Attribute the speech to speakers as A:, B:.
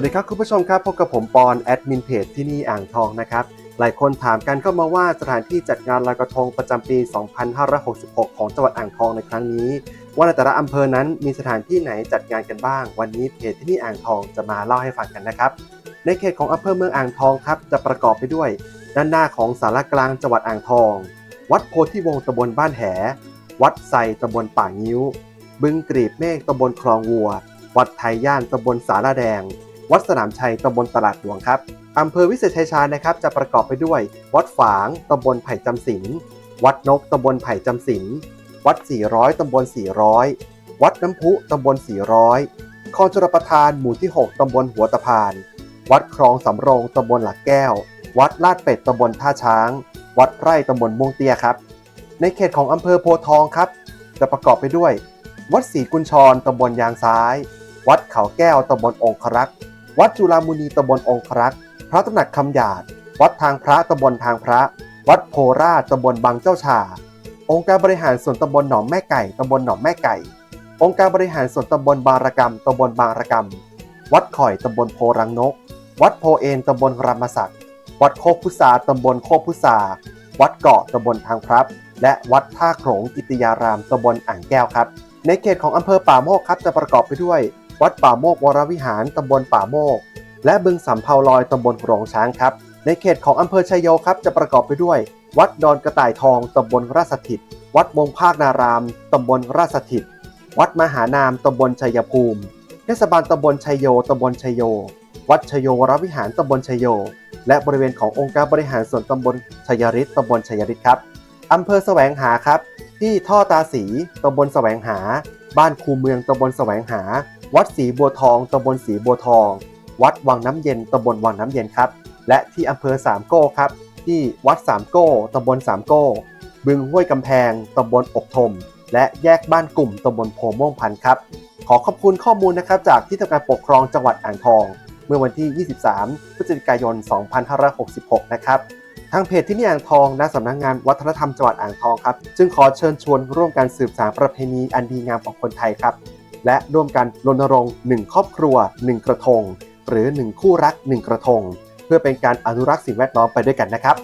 A: วัสดีครับคุณผู้ชมครับพบกับผมปอนแอดมินเพจที่นี่อ่างทองนะครับ หลายคนถามกันเข้ามาว่าสถานที่จัดงานลอยกระทงประจำปี 2566 ของจังหวัดอ่างทองในครั้งนี้ ว่าในแต่ละอำเภอนั้นมีสถานที่ไหนจัดงานกันบ้าง วันนี้เพจที่นี่อ่างทองจะมาเล่าให้ฟังกันนะครับ ในเขตของอำเภอเมืองอ่างทองครับจะประกอบไปด้วย ด้านหน้าของสารกลางจังหวัดอ่างทอง วัดโพธิวงศ์ตำบลบ้านแห วัดไซตำบลป่างิ้ว บึงกรีบเมฆตำบลคลองวัววัดไทยย่านตำบลสาราแดง วัดสนามชัยตำบลตลาดหลวงครับอำเภอวิเศษชัยชาญนะครับ จะประกอบไปด้วย วัดฝางตำบลไผ่จำศีลวัดนกตำบลไผ่จำศีลวัด 400ตำบล 400 วัดน้ำพุตำบล 400คลองชลประทานหมู่ที่ 6ตำบลหัวตะพาน วัดคลองสำโรงตำบลหลักแก้ว วัดลาดเป็ดตำบลท่าช้าง วัดไร่ตำบลม่วงเตี้ยครับ ในเขตของอำเภอโพทองครับ จะประกอบไปด้วย วัดศรีกุญชรตำบลยางซ้าย วัดเขาแก้วตำบลองครักษ์ วัดจุฬามุนีตำบลองครักษ์พระตำหนักคำหยาด วัดทางพระตำบลทางพระ วัดโพราชตำบลบางเจ้าชา องค์การบริหารส่วนตำบลหนองแม่ไก่ตำบลหนองแม่ไก่ องค์การบริหารส่วนตำบลบางระกำตำบลบางระกำวัดข่อยตำบลโพรังนก วัดโพเอนตำบลรามศักดิ์วัดโคกพุษาตำบลโคกพุษาวัดเกาะตำบลทางพรับ และวัดท่าโขงกิติยารามตำบลอ่างแก้วครับ ในเขตของอำเภอป่าโมกครับจะประกอบไปด้วย วัดป่าโมกวรวิหารตำบลป่าโมก และบึงสำเภาลอยตำบลโรงช้างครับ ในเขตของอำเภอชัยโยครับจะประกอบไปด้วย วัดดอนกระต่ายทองตำบลราชสถิต วัดวงภาคนารามตำบลราชสถิต วัดมหานามตำบลชัยภูมิ เทศบาลตำบลชัยโยตำบลชัยโย วัดชัยโยวรวิหารตำบลชัยโย และบริเวณขององค์การบริหารส่วนตำบลชัยฤทธิ์ตำบลชัยฤทธิ์ครับอำเภอแสวงหาครับ ที่ท่อตาสีตำบลแสวงหา บ้านคูเมืองตำบลแสวงหา วัดศรีบัวทองตำบลศรีบัวทอง วัดวังน้ำเย็นตำบลวังน้ำเย็นครับ และที่อำเภอสามโก้ครับ ที่วัดสามโก้ตำบลสามโก้ บึงห้วยกำแพงตำบลอกทม และแยกบ้านกลุ่มตำบลโพม่วงพันธ์ครับ ขอขอบคุณข้อมูลนะครับจากที่ทำการปกครองจังหวัดอ่างทอง เมื่อวันที่ 23 พฤศจิกายน 2566 นะครับ ทางเพจที่นี่อ่างทองณสำนักงงานวัฒนธรรมจังหวัดอ่างทองครับ จึงขอเชิญชวนร่วมกันสืบสานประเพณีอันดีงามของคนไทยครับ และร่วมกันรณรงค์1ครอบครัว 1 กระทง หรือ 1 คู่รัก 1 กระทง เพื่อเป็นการอนุรักษ์สิ่งแวดล้อมไปด้วยกันนะครับ